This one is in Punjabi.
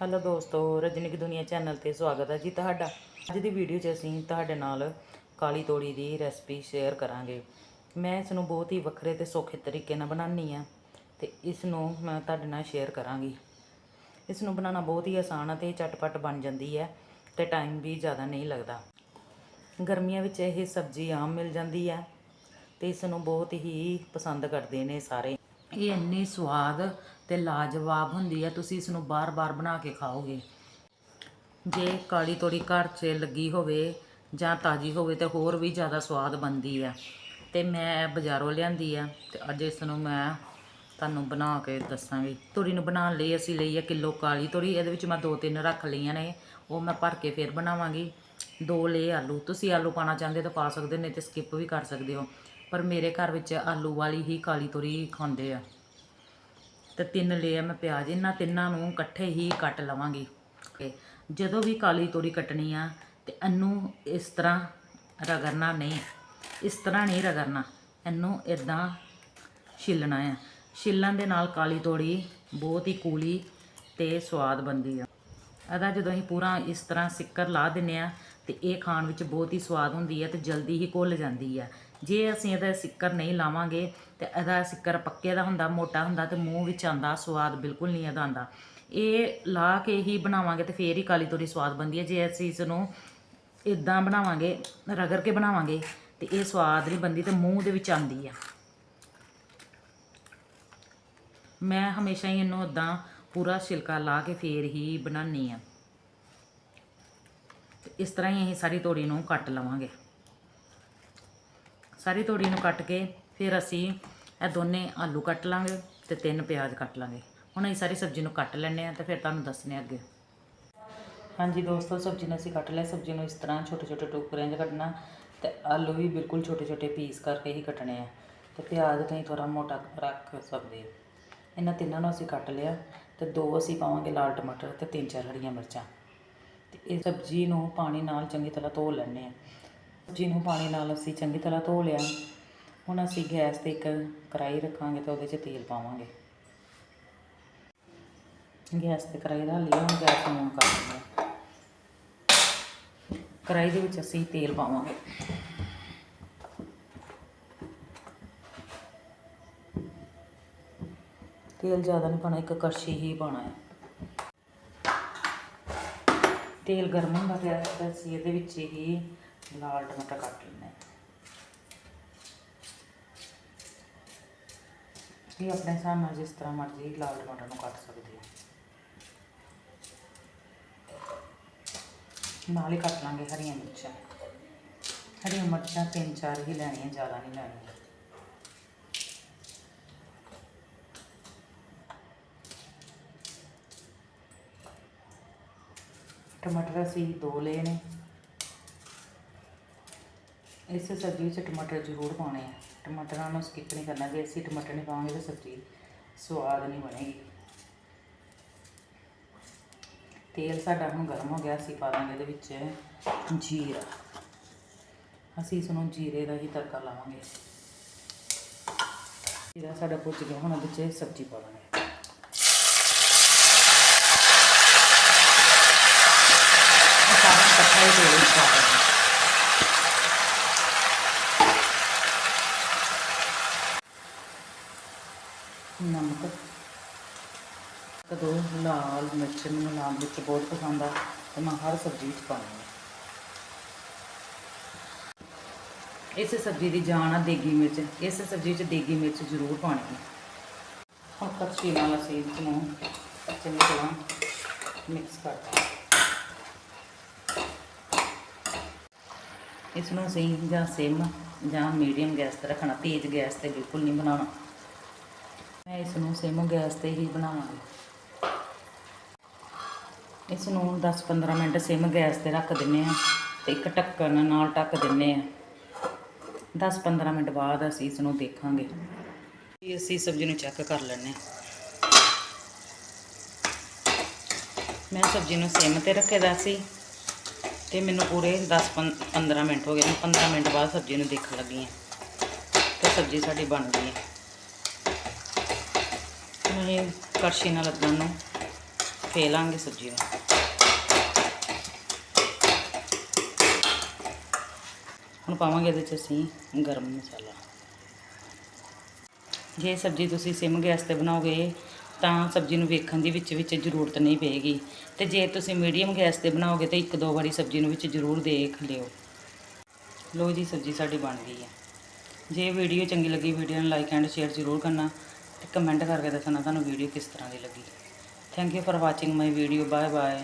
ਹੈਲੋ ਦੋਸਤੋ ਰਜਨੀ ਕੀ ਦੁਨੀਆ ਚੈਨਲ ਤੇ ਸਵਾਗਤ ਹੈ ਜੀ ਤੁਹਾਡਾ। ਅੱਜ ਦੀ ਵੀਡੀਓ 'ਚ ਅਸੀਂ ਤੁਹਾਡੇ ਨਾਲ ਕਾਲੀ ਤੋੜੀ ਦੀ ਰੈਸਪੀ ਸ਼ੇਅਰ ਕਰਾਂਗੇ। ਮੈਂ ਇਸ ਨੂੰ ਬਹੁਤ ਹੀ ਵੱਖਰੇ ਤੇ ਸੌਖੇ ਤਰੀਕੇ ਨਾਲ ਬਣਾਉਣੀ ਆ ਤੇ ਇਸ ਨੂੰ ਮੈਂ ਤੁਹਾਡੇ ਨਾਲ ਸ਼ੇਅਰ ਕਰਾਂਗੀ। ਇਸ ਨੂੰ ਬਣਾਉਣਾ ਬਹੁਤ ਹੀ ਆਸਾਨ ਹੈ ਤੇ ਝਟਪਟ ਬਣ ਜਾਂਦੀ ਹੈ ਤੇ ਟਾਈਮ ਵੀ ਜ਼ਿਆਦਾ ਨਹੀਂ ਲੱਗਦਾ। ਗਰਮੀਆਂ ਵਿੱਚ ਇਹ ਸਬਜ਼ੀ ਆਮ ਮਿਲ ਜਾਂਦੀ ਹੈ ਤੇ ਇਸ ਨੂੰ ਬਹੁਤ ਹੀ ਪਸੰਦ ਕਰਦੇ ਨੇ ਸਾਰੇ। ਇਹ ਇੰਨੀ ਸਵਾਦ ਤੇ ਲਾਜਵਾਬ ਹੁੰਦੀ ਹੈ ਤੁਸੀਂ ਇਸ ਨੂੰ ਬਾਰ-ਬਾਰ ਬਣਾ ਕੇ ਖਾਓਗੇ। ਜੇ ਕਾਲੀ ਤੋੜੀ ਘਰ 'ਚ ਲੱਗੀ ਹੋਵੇ ਜਾਂ ਤਾਜ਼ੀ ਹੋਵੇ ਤੇ ਹੋਰ ਵੀ ਜ਼ਿਆਦਾ ਸਵਾਦ ਬਣਦੀ ਆ। ਤੇ ਮੈਂ ਬਾਜ਼ਾਰੋਂ ਲਿਆਂਦੀ ਆ ਤੇ ਅੱਜ ਇਸ ਨੂੰ ਮੈਂ ਤੁਹਾਨੂੰ ਬਣਾ ਕੇ ਦੱਸਾਂਗੀ ਤੋੜੀ ਨੂੰ ਬਣਾਉਣ ਲਈ ਅਸੀਂ ਲਈ ਹੈ ਕਿਲੋ ਕਾਲੀ ਤੋੜੀ ਇਹਦੇ ਵਿੱਚ ਮੈਂ ਦੋ ਤਿੰਨ ਰੱਖ ਲਈਆਂ ਨੇ ਉਹ ਮੈਂ ਭਰ ਕੇ ਫਿਰ ਬਣਾਵਾਂਗੀ। ਦੋ ਲਏ ਆਲੂ ਤੁਸੀਂ ਆਲੂ ਪਾਣਾ ਚਾਹੁੰਦੇ ਤਾਂ ਪਾ ਸਕਦੇ ਹੋ, ਨਹੀਂ ਤੇ ਸਕਿਪ ਵੀ ਕਰ ਸਕਦੇ ਹੋ। ਪਰ ਮੇਰੇ ਘਰ ਵਿੱਚ ਆਲੂ ਵਾਲੀ ਹੀ ਕਾਲੀ ਤੋੜੀ ਖਾਂਦੇ ਆ। ਤੇ ਤਿੰਨ ਲਏ ਆ ਮੈਂ ਪਿਆਜ਼ ਇਹਨਾਂ ਤਿੰਨਾਂ ਨੂੰ ਇਕੱਠੇ ਹੀ ਕੱਟ ਲਵਾਂਗੀ। ਤੇ ਜਦੋਂ ਵੀ ਕਾਲੀ ਤੋੜੀ ਕੱਟਣੀ ਆ ਤੇ ਇਹਨੂੰ ਇਸ ਤਰ੍ਹਾਂ ਰਗੜਨਾ ਨਹੀਂ, ਇਸ ਤਰ੍ਹਾਂ ਨਹੀਂ ਰਗੜਨਾ। ਇਹਨੂੰ ਇਦਾਂ ਛਿੱਲਣਾ ਆ। ਛਿੱਲਣ ਦੇ ਨਾਲ ਕਾਲੀ ਤੋੜੀ ਬਹੁਤ ਹੀ ਕੂਲੀ ਤੇ ਸਵਾਦ ਬਣਦੀ ਆ। ਇਹਦਾ ਜਦੋਂ ਅਸੀਂ ਪੂਰਾ ਇਸ ਤਰ੍ਹਾਂ ਸਿੱਕਰ ਲਾ ਦਿੰਨੇ ਆ ਤੇ ਇਹ ਖਾਣ ਵਿੱਚ ਬਹੁਤ ਹੀ ਸਵਾਦ ਹੁੰਦੀ ਹੈ ਤੇ ਜਲਦੀ ਹੀ ਘੁੱਲ ਜਾਂਦੀ ਹੈ ਜੇ ਅਸੀਂ ਇਹਦਾ ਸਿੱਕਰ ਨਹੀਂ ਲਾਵਾਂਗੇ ਤੇ ਇਹਦਾ ਸਿੱਕਰ ਪੱਕੇ ਦਾ ਹੁੰਦਾ, ਮੋਟਾ ਹੁੰਦਾ ਤੇ ਮੂੰਹ ਵਿੱਚ ਆਂਦਾ ਸਵਾਦ ਬਿਲਕੁਲ ਨਹੀਂ ਇਹਦਾ ਆਂਦਾ ਇਹ ਲਾ ਕੇ ਹੀ ਬਣਾਵਾਂਗੇ ਤੇ ਫੇਰ ਹੀ ਕਾਲੀ ਤੋਰੀ ਸਵਾਦ ਬਣਦੀ ਹੈ। ਜੇ ਅਸੀਂ ਇਸ ਨੂੰ ਇਦਾਂ ਬਣਾਵਾਂਗੇ, ਰਗੜ ਕੇ ਬਣਾਵਾਂਗੇ ਤੇ ਇਹ ਸਵਾਦ ਨਹੀਂ ਬਣਦੀ ਤੇ ਮੂੰਹ ਦੇ ਵਿੱਚ ਆਂਦੀ ਆ। ਮੈਂ ਹਮੇਸ਼ਾ ਹੀ ਇਹਨੂੰ ਇਦਾਂ ਪੂਰਾ ਛਿਲਕਾ ਲਾ ਕੇ ਫੇਰ ਹੀ ਬਣਾਉਣੀ ਆ। ਇਸ ਤਰ੍ਹਾਂ ਹੀ ਅਸੀਂ ਸਾਰੀ ਤੋੜੀ ਨੂੰ ਕੱਟ ਲਵਾਂਗੇ। ਸਾਰੀ ਤੋੜੀ ਨੂੰ ਕੱਟ ਕੇ ਫਿਰ ਅਸੀਂ ਇਹ ਦੋਨੇ ਆਲੂ ਕੱਟ ਲਾਂਗੇ ਤੇ ਤਿੰਨ ਪਿਆਜ਼ ਕੱਟ ਲਾਂਗੇ। ਹੁਣ ਅਸੀਂ ਸਾਰੀ ਸਬਜ਼ੀ ਨੂੰ ਕੱਟ ਲੈਣੇ ਆ ਤੇ ਫਿਰ ਤੁਹਾਨੂੰ ਦੱਸਣੇ ਅੱਗੇ। ਹਾਂਜੀ ਦੋਸਤੋ, ਸਬਜ਼ੀ ਨੂੰ ਅਸੀਂ ਕੱਟ ਲਿਆ। ਸਬਜ਼ੀ ਨੂੰ ਇਸ ਤਰ੍ਹਾਂ ਛੋਟੇ ਛੋਟੇ ਟੁਕੜਿਆਂ 'ਚ ਕੱਟਣਾ ਤੇ ਆਲੂ ਵੀ ਬਿਲਕੁਲ ਛੋਟੇ ਛੋਟੇ ਪੀਸ ਕਰਕੇ ਹੀ ਕੱਟਣੇ ਆ। ਤੇ ਪਿਆਜ਼ ਤੁਸੀਂ ਥੋੜਾ ਮੋਟਾ ਰੱਖ ਸਕਦੇ ਹੋ। ਇਹਨਾਂ ਤਿੰਨਾਂ ਨੂੰ ਅਸੀਂ ਕੱਟ ਲਿਆ ਤੇ ਦੋ ਅਸੀਂ ਪਾਵਾਂਗੇ ਲਾਲ ਟਮਾਟਰ ਤੇ ਤਿੰਨ ਚਾਰ ਹਰੀਆਂ ਮਿਰਚਾਂ। ਤੇ ਇਹ ਸਬਜ਼ੀ ਨੂੰ ਪਾਣੀ ਨਾਲ ਚੰਗੀ ਤਰ੍ਹਾਂ ਧੋ ਲੈਣੇ ਆ ਸਬਜ਼ੀ ਨੂੰ ਪਾਣੀ ਨਾਲ ਅਸੀਂ ਚੰਗੀ ਤਰ੍ਹਾਂ ਧੋ ਲਿਆ, ਹੁਣ ਅਸੀਂ ਗੈਸ ਤੇ ਇੱਕ ਕੜਾਈ ਰੱਖਾਂਗੇ ਤੇ ਉਹਦੇ 'ਚ ਤੇਲ ਪਾਵਾਂਗੇ। ਗੈਸ ਤੇ ਕੜਾਈ ਦਾ ਲਈ, ਹੁਣ ਗੈਸ ਨੂੰ on ਕਰ ਦਿੰਦੇ ਕੜਾਈ ਦੇ ਵਿੱਚ ਅਸੀਂ ਤੇਲ ਪਾਵਾਂਗੇ। ਤੇਲ ਜ਼ਿਆਦਾ ਨਹੀਂ ਪਾਣਾ ਇੱਕ ਕੜਛੀ ਹੀ ਪਾਣਾ ਹੈ। ਤੇਲ ਗਰਮ ਹੁੰਦਾ ਪਿਆ ਤਾਂ ਅਸੀਂ ਇਹਦੇ ਵਿੱਚ ਹੀ ਲਾਲ ਟਮਾਟਰ ਕੱਟ ਲੈਣੇ ਇਹ ਆਪਣੇ ਹਿਸਾਬ ਨਾਲ ਜਿਸ ਤਰ੍ਹਾਂ ਮਰਜ਼ੀ ਲਾਲ ਟਮਾਟਰ ਨੂੰ ਕੱਟ ਸਕਦੇ ਹੋ। ਨਾਲ ਹੀ ਕੱਟ ਲਾਂਗੇ ਹਰੀਆਂ ਮਿਰਚਾਂ। ਹਰੀਆਂ ਮਿਰਚਾਂ ਤਿੰਨ ਚਾਰ ਹੀ ਲੈਣੀਆਂ, ਜ਼ਿਆਦਾ ਨਹੀਂ ਲੈਣੀਆਂ। ਟਮਾਟਰ ਅਸੀਂ ਦੋ ਲਏ ਨੇ। ਇਸ ਸਬਜ਼ੀ ਵਿੱਚ ਟਮਾਟਰ ਜ਼ਰੂਰ ਪਾਉਣੇ ਆ। ਟਮਾਟਰਾਂ ਨੂੰ ਸਕਿਪ ਨਹੀਂ ਕਰਨਾ ਜੇ ਅਸੀਂ ਟਮਾਟਰ ਨਹੀਂ ਪਾਵਾਂਗੇ ਤਾਂ ਸਬਜ਼ੀ ਸਵਾਦ ਨਹੀਂ ਬਣੇਗੀ। ਤੇਲ ਸਾਡਾ ਹੁਣ ਗਰਮ ਹੋ ਗਿਆ, ਅਸੀਂ ਪਾ ਦਾਂਗੇ ਇਹਦੇ ਵਿੱਚ ਜੀਰਾ। ਅਸੀਂ ਇਸ ਨੂੰ ਜੀਰੇ ਦਾ ਹੀ ਤੜਕਾ ਲਾਵਾਂਗੇ। ਜੀਰਾ ਸਾਡਾ ਭੁੱਜ ਗਿਆ, ਹੁਣ ਉਹਦੇ ਵਿੱਚ ਸਬਜ਼ੀ ਪਾ ਦਾਂਗੇ। ਸਾਰਾ ਇਕੱਠਾ ਹੀ ਤੇਲ ਵਿੱਚ ਪਾ ਦਾਂਗੇ। ਕਦੋਂ ਲਾਲ ਮਿਰਚ ਮੈਨੂੰ ਲਾਲ ਮਿਰਚ ਬਹੁਤ ਪਸੰਦ ਆ ਤੇ ਮੈਂ ਹਰ ਸਬਜ਼ੀ ਵਿੱਚ ਪਾਉਂਦੀ ਹਾਂ। ਇਸ ਸਬਜ਼ੀ ਦੀ ਜਾਨ ਆ ਦੇਗੀ ਮਿਰਚ। ਇਸ ਸਬਜ਼ੀ ਵਿੱਚ ਦੇਗੀ ਮਿਰਚ ਜ਼ਰੂਰ ਪਾਣੀ ਹੈ ਹੁਣ ਕੜਛੀ ਨਾਲ ਅਸੀਂ ਇਸ ਨੂੰ ਚੰਗੀ ਤਰ੍ਹਾਂ ਮਿਕਸ ਕਰ। ਦਾਂਗੇ ਇਸ ਨੂੰ ਅਸੀਂ ਜਾਂ ਸਿਮ ਜਾਂ ਮੀਡੀਅਮ ਗੈਸ ਤੇ ਰੱਖਣਾ। ਤੇਜ਼ ਗੈਸ ਤੇ ਬਿਲਕੁਲ ਨਹੀਂ ਬਣਾਉਣਾ। ਮੈਂ ਇਸ ਨੂੰ ਸਿਮ ਗੈਸ ਤੇ ਹੀ ਬਣਾਵਾਂਗੀ। ਇਸ ਨੂੰ 10-15 ਮਿੰਟ ਸਿਮ ਗੈਸ ਤੇ ਰੱਖ ਦਿੰਨੇ ਆ ਤੇ ਇੱਕ ਢੱਕਣ ਨਾਲ ਢੱਕ ਦਿੰਨੇ ਆ। 10-15 ਮਿੰਟ ਬਾਅਦ ਅਸੀਂ ਇਸ ਨੂੰ ਦੇਖਾਂਗੇ। ਅਸੀਂ ਸਬਜ਼ੀ ਨੂੰ ਚੈੱਕ ਕਰ ਲੈਣੇ ਮੈਂ ਸਬਜ਼ੀ ਨੂੰ ਸਿਮ ਤੇ ਰੱਖੇਦਾ ਸੀ ਤੇ ਮੈਨੂੰ ਪੂਰੇ 10-15 ਮਿੰਟ ਹੋ ਗਏ। ਮੈਂ 15 ਮਿੰਟ ਬਾਅਦ ਸਬਜ਼ੀ ਨੂੰ ਦੇਖਣ ਲੱਗੀ ਹਾਂ ਤੇ ਸਬਜ਼ੀ ਸਾਡੀ ਬਣ ਗਈ ਹੈ। ਮੈਂ ਕੜਛੀ ਨਾਲ ਅੱਦਾਂ ਨੂੰ ਫੇਲਾਂਗੇ ਸਬਜ਼ੀ ਨੂੰ। ਹੁਣ ਪਾਵਾਂਗੇ ਇਹਦੇ 'ਚ ਅਸੀਂ ਗਰਮ ਮਸਾਲਾ। ਜੇ ਸਬਜ਼ੀ ਤੁਸੀਂ ਸਿਮ ਗੈਸ ਤੇ ਬਣਾਓਗੇ, ਤਾਂ ਸਬਜ਼ੀ ਨੂੰ ਵੇਖਣ ਦੀ ਵਿੱਚ ਵਿੱਚ ਜ਼ਰੂਰਤ ਨਹੀਂ ਪਏਗੀ। ਤੇ ਜੇ ਤੁਸੀਂ ਮੀਡੀਅਮ ਗੈਸ ਤੇ ਬਣਾਓਗੇ, ਤਾਂ ਇੱਕ ਦੋ ਵਾਰੀ ਸਬਜ਼ੀ ਨੂੰ ਵਿੱਚ ਜ਼ਰੂਰ ਦੇਖ ਲਿਓ। ਲੋ ਜੀ, ਸਬਜ਼ੀ ਸਾਡੀ ਬਣ ਗਈ ਹੈ। ਜੇ ਵੀਡੀਓ ਚੰਗੀ ਲੱਗੀ, ਵੀਡੀਓ ਨੂੰ ਲਾਈਕ ਐਂਡ ਸ਼ੇਅਰ ਜ਼ਰੂਰ ਕਰਨਾ ਤੇ ਕਮੈਂਟ ਕਰਕੇ ਦੱਸਣਾ ਤੁਹਾਨੂੰ ਵੀਡੀਓ ਕਿਸ ਤਰ੍ਹਾਂ ਦੀ ਲੱਗੀ। Thank you for watching my video bye bye